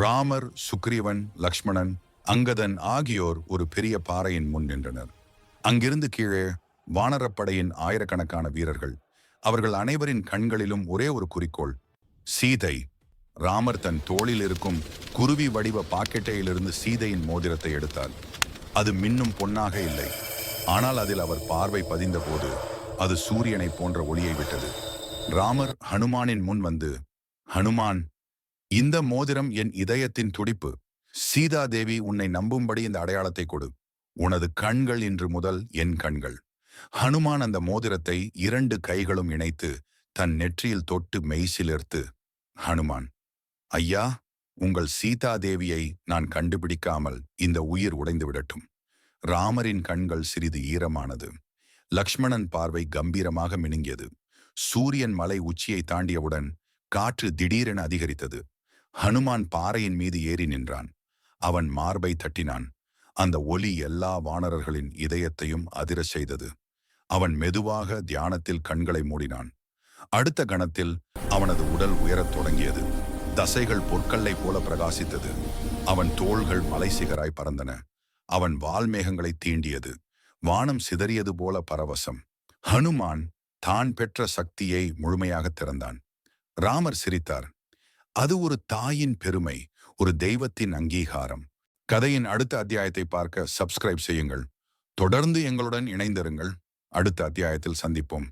ராமர் சுக்ரீவன் லக்ஷ்மணன் அங்கதன் ஆகியோர் ஒரு பெரிய பாறையின் முன் நின்றனர். அங்கிருந்து கீழே வானரப்படையின் ஆயிரக்கணக்கான வீரர்கள். அவர்கள் அனைவரின் கண்களிலும் ஒரே ஒரு குறிக்கோள். சீதை. ராமர் தன் தோளில் இருக்கும் குருவி வடிவ பாக்கெட்டையிலிருந்து சீதையின் மோதிரத்தை எடுத்தார். அது மின்னும் பொன்னாக இல்லை. ஆனால் அதில் அவர் பார்வை பதிந்தபோது அது சூரியனை போன்ற ஒளியை விட்டது. ராமர் ஹனுமானின் முன் வந்து ஹனுமான் இந்த மோதிரம் என் இதயத்தின் துடிப்பு. சீதாதேவி உன்னை நம்பும்படி இந்த அடையாளத்தை கொடு. உனது கண்கள் இன்று முதல் என் கண்கள். ஹனுமான் அந்த மோதிரத்தை இரண்டு கைகளும் இணைத்து தன் நெற்றியில் தொட்டு மெய்சிலிர்த்து ஹனுமான் ஐயா உங்கள் சீதாதேவியை நான் கண்டுபிடிக்காமல் இந்த உயிர் உடைந்து விடட்டும். ராமரின் கண்கள் சிறிது ஈரமானது. லக்ஷ்மணன் பார்வை கம்பீரமாக மினுங்கியது. சூரியன் மலை உச்சியை தாண்டியவுடன் காற்று திடீரென அதிகரித்தது. ஹனுமான் பாறையின் மீது ஏறி நின்றான். அவன் மார்பை தட்டினான். அந்த ஒலி எல்லா வானரர்களின் இதயத்தையும் அதிர செய்தது. அவன் மெதுவாக தியானத்தில் கண்களை மூடினான். அடுத்த கணத்தில் அவனது உடல் உயரத் தொடங்கியது. தசைகள் பொற்கல்லை போல பிரகாசித்தது. அவன் தோள்கள் மலை சிகராய் பறந்தன. அவன் வால்மேகங்களை தீண்டியது. வானம் சிதறியது போல பரவசம். ஹனுமான் தான் பெற்ற சக்தியை முழுமையாக திறந்தான். ராமர் சிரித்தார். அது ஒரு தாயின் பெருமை ஒரு தெய்வத்தின் அங்கீகாரம். கதையின் அடுத்த அத்தியாயத்தை பார்க்க சப்ஸ்கிரைப் செய்யுங்கள். தொடர்ந்து எங்களுடன் இணைந்திருங்கள். அடுத்த அத்தியாயத்தில் சந்திப்போம்.